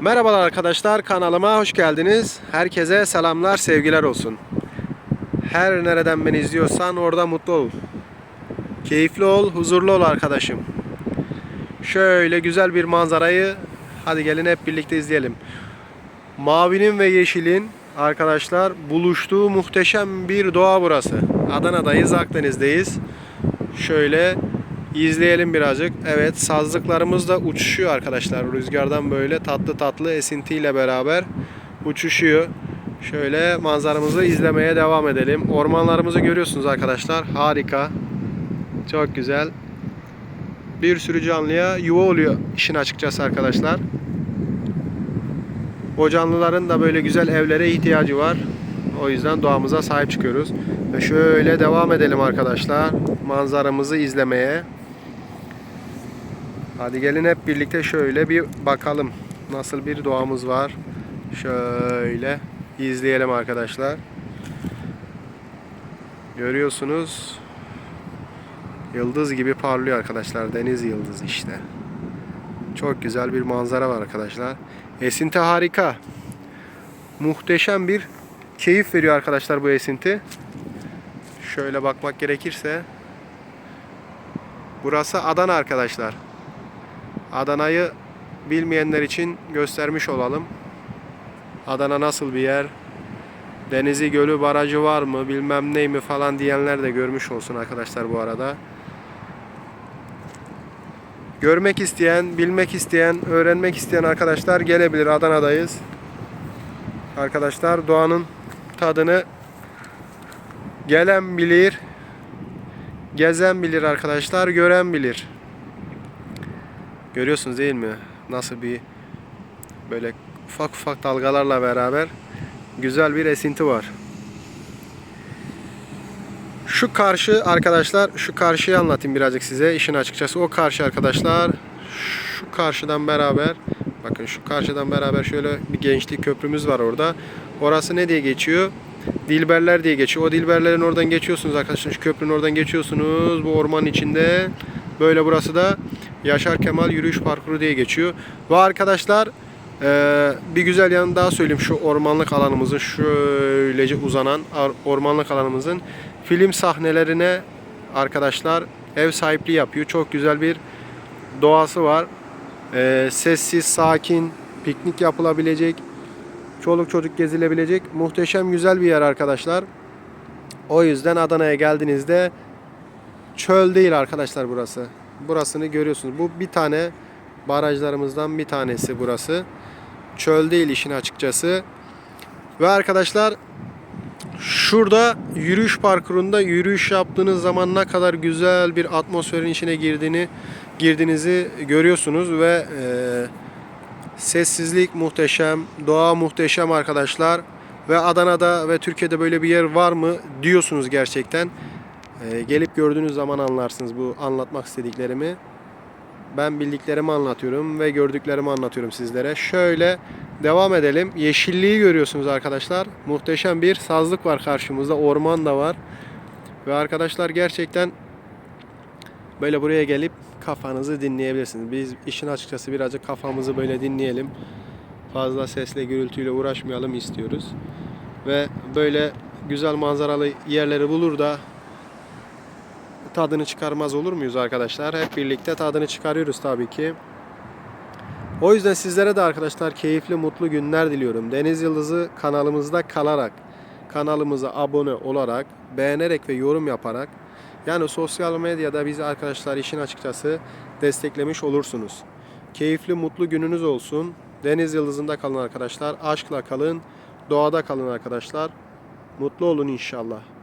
Merhabalar arkadaşlar kanalıma hoş geldiniz. Herkese selamlar sevgiler olsun. Her nereden beni izliyorsan orada mutlu ol. Keyifli ol, huzurlu ol arkadaşım. Şöyle güzel bir manzarayı hadi gelin hep birlikte izleyelim. Mavinin ve yeşilin arkadaşlar buluştuğu muhteşem bir doğa burası. Adana'dayız, Akdeniz'deyiz. Şöyle izleyelim birazcık. Evet sazlıklarımız da uçuşuyor arkadaşlar. Rüzgardan böyle tatlı tatlı esintiyle beraber uçuşuyor. Şöyle manzaramızı izlemeye devam edelim. Ormanlarımızı görüyorsunuz arkadaşlar. Harika. Çok güzel. Bir sürü canlıya yuva oluyor işin açıkçası arkadaşlar. O canlıların da böyle güzel evlere ihtiyacı var. O yüzden doğamıza sahip çıkıyoruz. Ve şöyle devam edelim arkadaşlar. Manzaramızı izlemeye. Hadi gelin hep birlikte şöyle bir bakalım. Nasıl bir doğamız var. Şöyle izleyelim arkadaşlar. Görüyorsunuz. Yıldız gibi parlıyor arkadaşlar. Deniz yıldızı işte. Çok güzel bir manzara var arkadaşlar. Esinti harika. Muhteşem bir keyif veriyor arkadaşlar bu esinti. Şöyle bakmak gerekirse burası Adana arkadaşlar. Adana'yı bilmeyenler için göstermiş olalım. Adana nasıl bir yer? Denizi, gölü, barajı var mı? Bilmem ney mi falan diyenler de görmüş olsun arkadaşlar bu arada. Görmek isteyen, bilmek isteyen, öğrenmek isteyen arkadaşlar gelebilir. Adana'dayız. Arkadaşlar doğanın tadını gelen bilir, gezen bilir arkadaşlar, gören bilir. Görüyorsunuz değil mi? Nasıl bir böyle ufak ufak dalgalarla beraber güzel bir esinti var. Şu karşı arkadaşlar, şu karşıyı anlatayım birazcık size işin açıkçası. O karşı arkadaşlar, şu karşıdan beraber, bakın şu karşıdan beraber şöyle bir gençlik köprümüz var orada. Orası ne diye geçiyor? Dilberler diye geçiyor. O dilberlerin oradan geçiyorsunuz arkadaşlar. Şu köprünün oradan geçiyorsunuz. Bu ormanın içinde. Böyle burası da Yaşar Kemal Yürüyüş Parkuru diye geçiyor. Ve arkadaşlar ee, bir güzel yanı daha söyleyeyim şu ormanlık alanımızın şöylece uzanan ormanlık alanımızın film sahnelerine arkadaşlar ev sahipliği yapıyor. Çok güzel bir doğası var. Ee, sessiz, sakin, piknik yapılabilecek, çoluk çocuk gezilebilecek muhteşem güzel bir yer arkadaşlar. O yüzden Adana'ya geldiğinizde çöl değil arkadaşlar burası. Burasını görüyorsunuz. Bu bir tane barajlarımızdan bir tanesi burası. Çöl değil işin açıkçası. Ve arkadaşlar şurada yürüyüş parkurunda yürüyüş yaptığınız zaman ne kadar güzel bir atmosferin içine girdiğini girdiğinizi görüyorsunuz ve e, sessizlik muhteşem, doğa muhteşem arkadaşlar. Ve Adana'da ve Türkiye'de böyle bir yer var mı diyorsunuz gerçekten. E, gelip gördüğünüz zaman anlarsınız bu anlatmak istediklerimi. Ben bildiklerimi anlatıyorum ve gördüklerimi anlatıyorum sizlere. Şöyle devam edelim. Yeşilliği görüyorsunuz arkadaşlar. Muhteşem bir sazlık var karşımızda. Orman da var. Ve arkadaşlar gerçekten böyle buraya gelip kafanızı dinleyebilirsiniz. Biz işin açıkçası birazcık kafamızı böyle dinleyelim. Fazla sesle gürültüyle uğraşmayalım istiyoruz. Ve böyle güzel manzaralı yerleri bulur da tadını çıkarmaz olur muyuz arkadaşlar? Hep birlikte tadını çıkarıyoruz tabii ki. O yüzden sizlere de arkadaşlar keyifli, mutlu günler diliyorum. Deniz Yıldızı kanalımızda kalarak, kanalımıza abone olarak, beğenerek ve yorum yaparak yani sosyal medyada bizi arkadaşlar işin açıkçası desteklemiş olursunuz. Keyifli, mutlu gününüz olsun. Deniz Yıldızı'nda kalın arkadaşlar. Aşkla kalın, doğada kalın arkadaşlar. Mutlu olun inşallah.